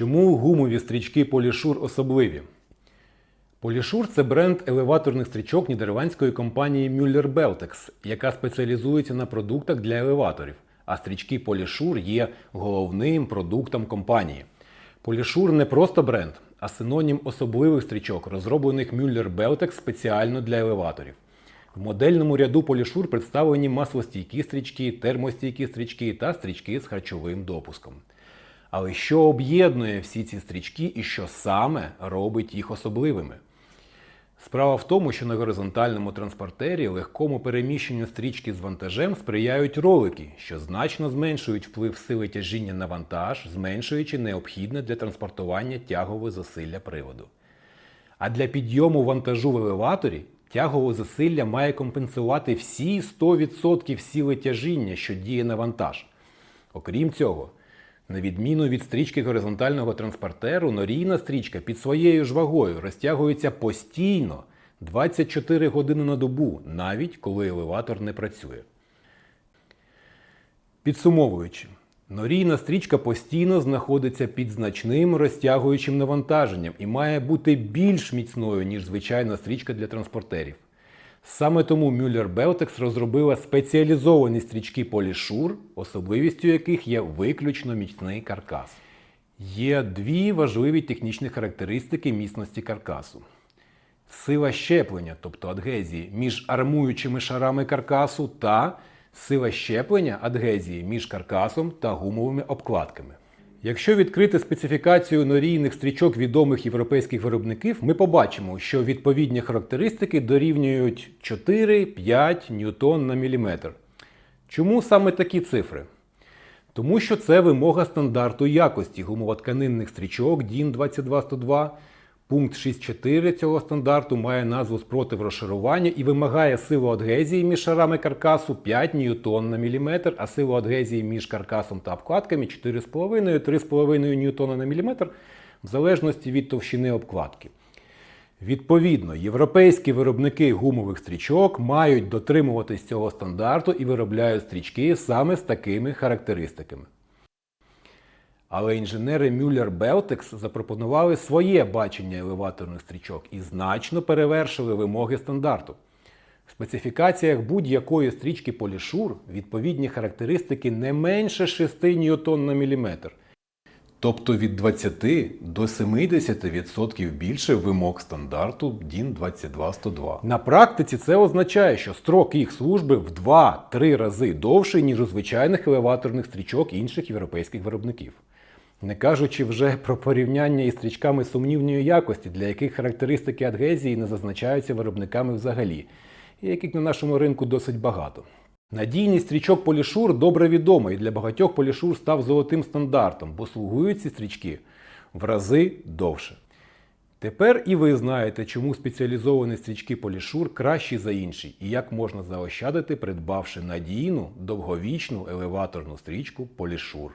Чому гумові стрічки Полішур особливі? Полішур це бренд елеваторних стрічок нідерландської компанії Müller Beltex, яка спеціалізується на продуктах для елеваторів. А стрічки Полішур є головним продуктом компанії. Полішур не просто бренд, а синонім особливих стрічок, розроблених Müller Beltex спеціально для елеваторів. В модельному ряду Полішур представлені маслостійкі стрічки, термостійкі стрічки та стрічки з харчовим допуском. Але що об'єднує всі ці стрічки і що саме робить їх особливими? Справа в тому, що на горизонтальному транспортері легкому переміщенню стрічки з вантажем сприяють ролики, що значно зменшують вплив сили тяжіння на вантаж, зменшуючи необхідне для транспортування тягове засилля приводу. А для підйому вантажу в елеваторі тягове засилля має компенсувати всі 100% сили тяжіння, що діє на вантаж. Окрім цього, на відміну від стрічки горизонтального транспортеру, норійна стрічка під своєю ж вагою розтягується постійно 24 години на добу, навіть коли елеватор не працює. Підсумовуючи, норійна стрічка постійно знаходиться під значним розтягуючим навантаженням і має бути більш міцною, ніж звичайна стрічка для транспортерів. Саме тому Beltex розробила спеціалізовані стрічки Полішур, особливістю яких є виключно міцний каркас. Є дві важливі технічні характеристики міцності каркасу. Сила щеплення, тобто адгезії, між армуючими шарами каркасу та сила щеплення адгезії між каркасом та гумовими обкладками. Якщо відкрити специфікацію норійних стрічок відомих європейських виробників, ми побачимо, що відповідні характеристики дорівнюють 4-5 ньютон на міліметр. Чому саме такі цифри? Тому що це вимога стандарту якості гумово-тканинних стрічок DIN 22102. Пункт 6.4 цього стандарту має назву спротив розшарування і вимагає силу адгезії між шарами каркасу 5 ньютон на міліметр, а силу адгезії між каркасом та обкладками 4,5-3,5 ньютона на міліметр в залежності від товщини обкладки. Відповідно, європейські виробники гумових стрічок мають дотримуватись цього стандарту і виробляють стрічки саме з такими характеристиками. Але інженери Müller Beltex запропонували своє бачення елеваторних стрічок і значно перевершили вимоги стандарту. В специфікаціях будь-якої стрічки Полішур відповідні характеристики не менше 6 ньютон на міліметр. Тобто від 20 до 70% більше вимог стандарту DIN 22102. На практиці це означає, що строк їх служби в 2-3 рази довший, ніж у звичайних елеваторних стрічок інших європейських виробників. Не кажучи вже про порівняння із стрічками сумнівної якості, для яких характеристики адгезії не зазначаються виробниками взагалі, і яких на нашому ринку досить багато. Надійність стрічок Полішур добре відома і для багатьох Полішур став золотим стандартом, бо слугують ці стрічки в рази довше. Тепер і ви знаєте, чому спеціалізовані стрічки Полішур кращі за інші, і як можна заощадити, придбавши надійну, довговічну елеваторну стрічку Полішур.